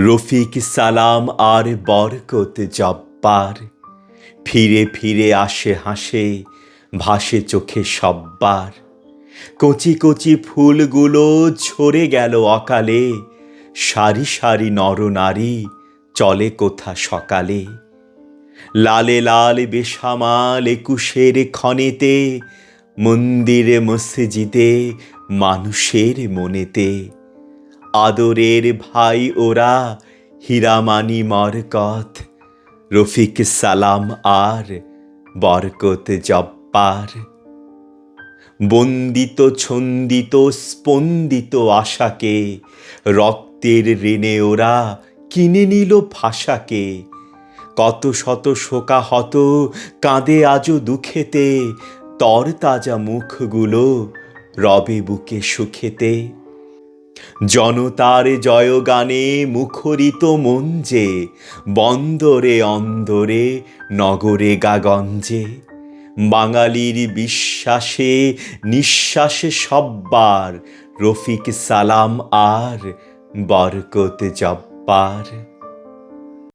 রফিক সালাম আর বরকত জব্বার। ফিরে ফিরে আসে হাসে, ভাসে চোখে সব্বার। কচি কচি ফুলগুলো ঝরে গেল অকালে, সারি সারি নরনারী চলে কোথা সকালে? লালে লাল বেসামাল একুশের ক্ষণেতে মন্দিরে মসজিদে মানুষের মনেতে। আদরের ভাই ওরা, হীরামানি মরকত, রফিক সালাম আর বরকত জব্বার। বন্দিত, ছন্দিত, স্পন্দিত আশাকে, রক্তের ঋণে ওরা কিনে নিল ভাষাকে কত শত শোকাহত কাঁদে আজও দুঃখেতে, তরতাজা মুখগুলো রবে বুকে সুখেতে। জনতার জয়গানে মুখরিত মঞ্জে বন্দরে অন্দরে, নগরে গাগঞ্জে। বাঙালির বিশ্বাসে, নিঃশ্বাসে সব্বার, রফিক সালাম আর বরকত জব্বার।